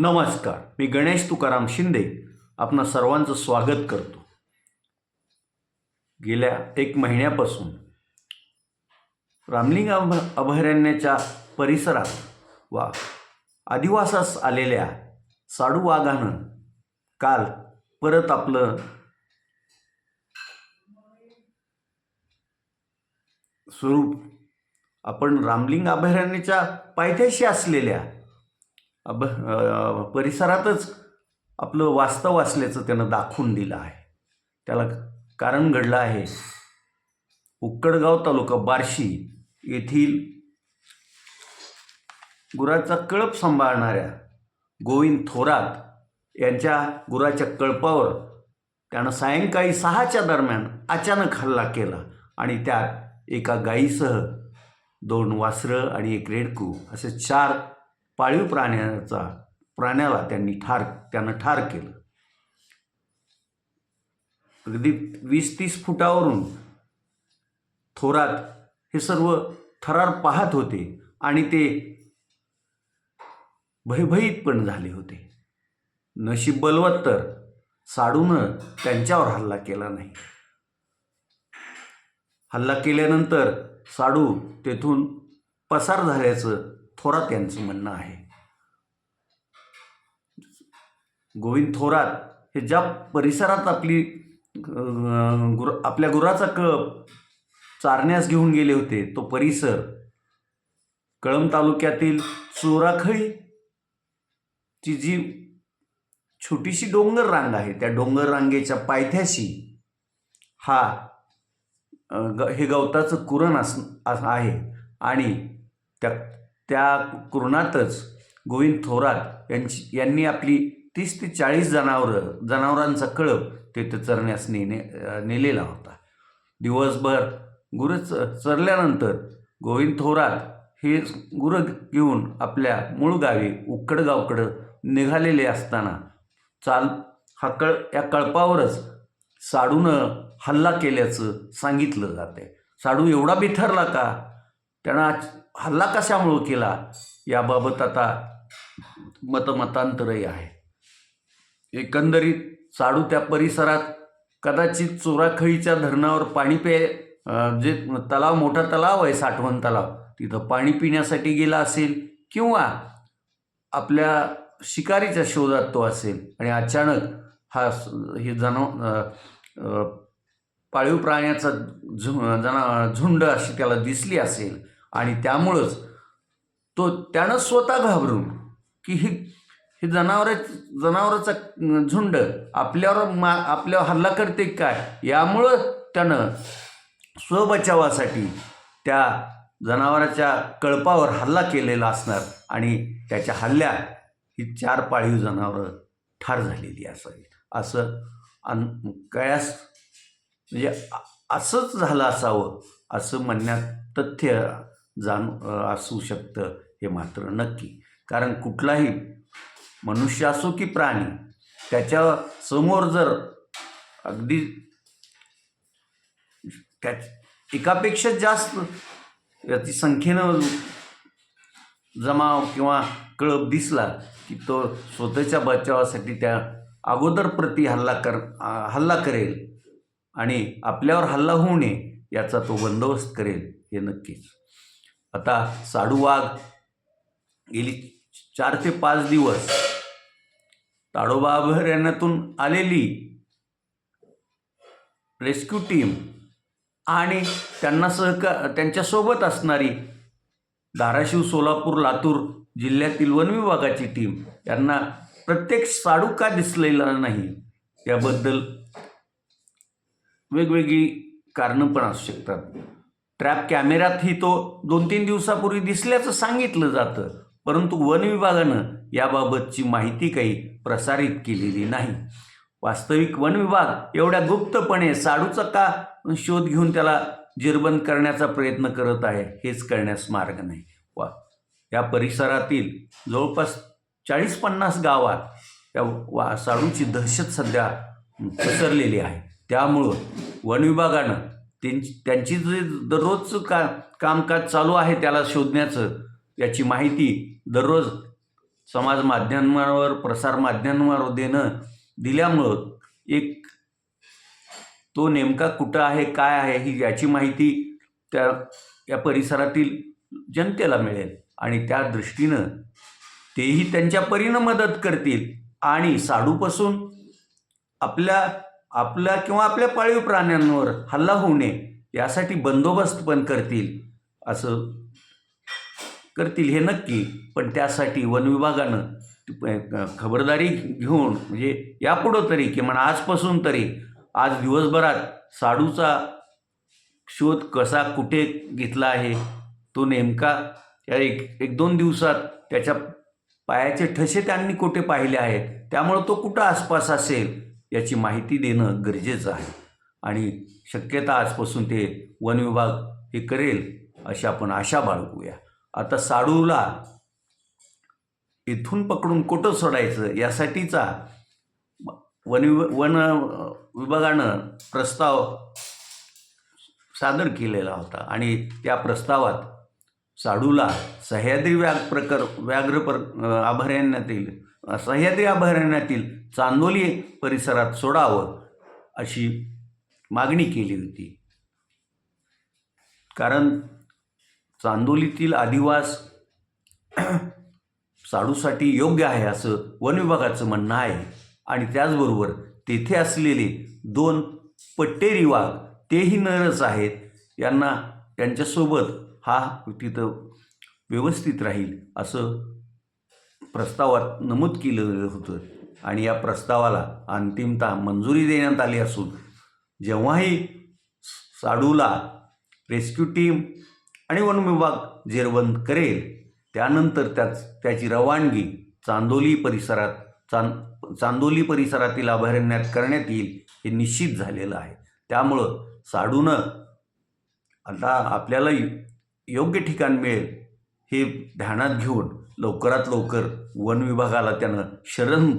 नमस्कार मी गणेश तुकाराम शिंदे आपणा सर्वांचं स्वागत करतो. गेल्या एक महिन्यापासून रामलिंग अभ अभयारण्याच्या परिसरात वा आदिवासास आलेल्या साडू वाघानं काल परत आपलं स्वरूप आपण रामलिंग अभयारण्याच्या पायथ्याशी असलेल्या अब परिसरातच आपलं वास्तव असल्याचं त्यानं दाखवून दिलं आहे. त्याला कारण घडलं आहे. उक्कडगाव तालुका बार्शी येथील गुराचा कळप सांभाळणाऱ्या गोविंद थोरात यांच्या गुराच्या कळपावर त्यानं सायंकाळी सहाच्या दरम्यान अचानक हल्ला केला आणि त्यात एका गायीसह दोन वासरं आणि एक रेडकू असे चार पाळीव प्राण्याचा प्राण्याला त्यांनी ठार त्यानं ठार केलं. अगदी वीस तीस फुटावरून थोरात हे सर्व थरार पाहत होते आणि ते भयभीत पण झाले होते. नशीब बलवत्तर साडूनं त्यांच्यावर हल्ला केला नाही. हल्ला केल्यानंतर साडू तेथून पसार झाल्याचं थोरात यांचं म्हणणं आहे. गोविंद थोरात हे ज्या परिसरात आपली गुर आपल्या गुराचा कळप चारण्यास घेऊन गेले होते तो परिसर कळंब तालुक्यातील चोराखळी ची जी छोटीशी डोंगर रांग आहे त्या डोंगर रांगेच्या पायथ्याशी हा ग हे गवताचं कुरण अस- आहे. आणि त्या त्या कुरणातच गोविंद थोरात यांची यांनी आपली तीस ते चाळीस जनावरं जनावरांचा कळप तेथे चरण्यास नेणे नेलेला होता. दिवसभर गुरं च चरल्यानंतर गोविंद थोरात हे गुरं घेऊन आपल्या मूळ गावी उक्कडगावकडं निघालेले असताना चाल हा कळ या कळपावरच साडूनं हल्ला केल्याचं सांगितलं जाते साडू एवढा बिथरला का? त्यांना आज हल्ला कशामुळं केला? याबाबत आता मतमतांतरही आहे. एकंदरीत चाडू त्या परिसरात कदाचित चोराखळीच्या धरणावर पाणी पे जे तलाव मोठा तलाव आहे साठवण तलाव तिथं पाणी पिण्यासाठी गेला असेल किंवा आपल्या शिकारीच्या शोधात तो असेल आणि अचानक हा हे जनाव पाळीव प्राण्याचा झु जना झुंड अशी त्याला दिसली असेल आणि त्यामुळंच तो त्यानं स्वतः घाबरून की ही हे जनावर जनावराचा झुंड आपल्यावर मा आपल्यावर हल्ला करते काय? यामुळं त्यानं स्वबचावासाठी त्या जनावराच्या कळपावर हल्ला केलेला असणार आणि त्याच्या हल्ल्यात ही चार पाळीव जनावरं ठार झालेली असावी. असं अन कयास म्हणजे असंच झालं असावं असं म्हणण्यात तथ्य जाण असू शकतं हे मात्र नक्की. कारण कुठलाही मनुष्य असो की प्राणी त्याच्यासमोर जर अगदी त्या एकापेक्षा जास्त याची संख्येनं जमाव किंवा कळप दिसला की तो स्वतःच्या बचावासाठी त्या अगोदर प्रति हल्ला कर हल्ला करेल आणि आपल्यावर हल्ला होऊ नये याचा तो बंदोबस्त करेल हे नक्कीच. आता साडू वाघ गेली चार ते पाच दिवस. ताडोबा अभयारण्यातून आलेली रेस्क्यू टीम आणि त्यांना सहका त्यांच्यासोबत असणारी धाराशिव सोलापूर लातूर जिल्ह्यातील वन विभागाची टीम यांना प्रत्येक साडू का दिसलेला नाही याबद्दल वेगवेगळी कारणं पण असू शकतात. ट्रॅप कॅमेऱ्यातही तो दोन तीन दिवसापूर्वी दिसल्याचं सांगितलं जातं. परंतु वन विभागानं याबाबतची माहिती काही प्रसारित केलेली नाही. वास्तविक वन विभाग एवढ्या गुप्तपणे साडूचा का शोध घेऊन त्याला जिरबंद करण्याचा प्रयत्न करत आहे हेच करण्यास मार्ग नाही. वा या परिसरातील जवळपास चाळीस पन्नास गावात या वा साडूची दहशत सध्या पसरलेली आहे. त्यामुळं वन विभागानं त्यांची त्यांची जे दररोजचं का कामकाज चालू आहे त्याला शोधण्याचं याची माहिती दररोज समाज माध्यमांवर प्रसार माध्यमांवर देणं दिल्यामुळं एक तो नेमका कुठं आहे काय आहे ही याची माहिती त्या या परिसरातील जनतेला मिळेल. आणि त्या दृष्टीनं तेही त्यांच्या परीनं मदत करतील. आणि साडूपासून आपल्या आपल्या किंवा आपल्या पाळीव प्राण्यांवर हल्ला होऊ नये यासाठी बंदोबस्त पण करतील असं करतील हे नक्की. पण त्यासाठी वन विभागानं खबरदारी घेऊन म्हणजे यापुढं तरी किमान आजपासून तरी आज दिवसभरात साडूचा शोध कसा कुठे घेतला आहे तो नेमका या एक एक दोन दिवसात त्याच्या पायाचे ठसे त्यांनी कुठे पाहिले आहेत त्यामुळं तो कुठं आसपास असेल याची माहिती देणं गरजेचं आहे. आणि शक्यता आजपासून ते वन विभाग हे करेल अशी आपण आशा बाळगूया. आता साडूला इथून पकडून कुठं सोडायचं यासाठीचा वन वन विभागानं प्रस्ताव सादर केलेला होता. आणि त्या प्रस्तावात साडूला सह्याद्री व्याघ प्रकर व्याघ्र पर अभयारण्यातील सह्याद्री अभयारण्यातील चांदोली परिसरात सोडावं अशी मागणी केली होती. कारण चांदोलीतील आदिवास साडूसाठी योग्य आहे असं वन विभागाचं म्हणणं आहे. आणि त्याचबरोबर तेथे असलेले दोन पट्टेरी वाघ तेही नरच आहेत. यांना त्यांच्यासोबत हा तिथं व्यवस्थित राहील असं प्रस्तावात नमूद केलं होतं आणि या प्रस्तावाला अंतिमतः मंजुरी देण्यात आली असून जेव्हाही साडूला रेस्क्यू टीम आणि वन विभाग जेरबंद करेल त्यानंतर त्याच त्याची रवानगी चांदोली परिसरात चांद चांदोली परिसरातील अभयारण्यात करण्यात येईल हे निश्चित झालेलं आहे. त्यामुळं साडूनं आता आपल्याला योग्य ठिकाण मिळेल हे ध्यानात घेऊन लवकरात लवकर वन विभागाला त्यानं शरण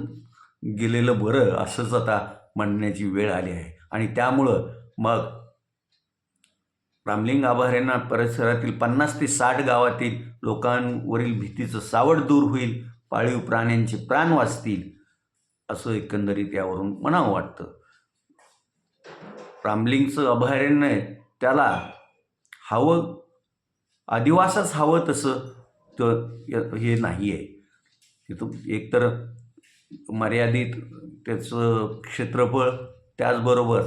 गेलेलं बरं असंच आता म्हणण्याची वेळ आली आहे. आणि त्यामुळं मग रामलिंग अभयारण्य परिसरातील पन्नास ते साठ गावातील लोकांवरील भीतीचं सावट दूर होईल पाळीव प्राण्यांचे प्राण वाचतील असं एकंदरीत यावरून म्हणावं वाटतं. रामलिंगचं अभयारण्य त्याला हवं आदिवासच हवं तसं तर हे नाही आहे तिथं एकतर मर्यादित त्याचं क्षेत्रफळ त्याचबरोबर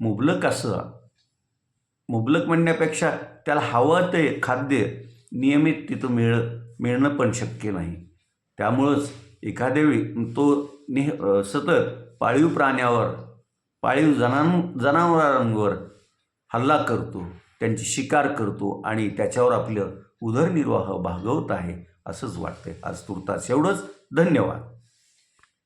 मुबलक असं मुबलक म्हणण्यापेक्षा त्याला हवं ते खाद्य नियमित तिथं मिळ मिळणं पण शक्य नाही. त्यामुळंच एखाद्या वेळी तो नेह सतत पाळीव प्राण्यावर पाळीव जनान जनावरांवर हल्ला करतो त्यांची शिकार करतो आणि त्याच्यावर आपलं उदरनिर्वाह भागवत आहे असंच वाटतंय. आज तुर्तास एवढंच. धन्यवाद.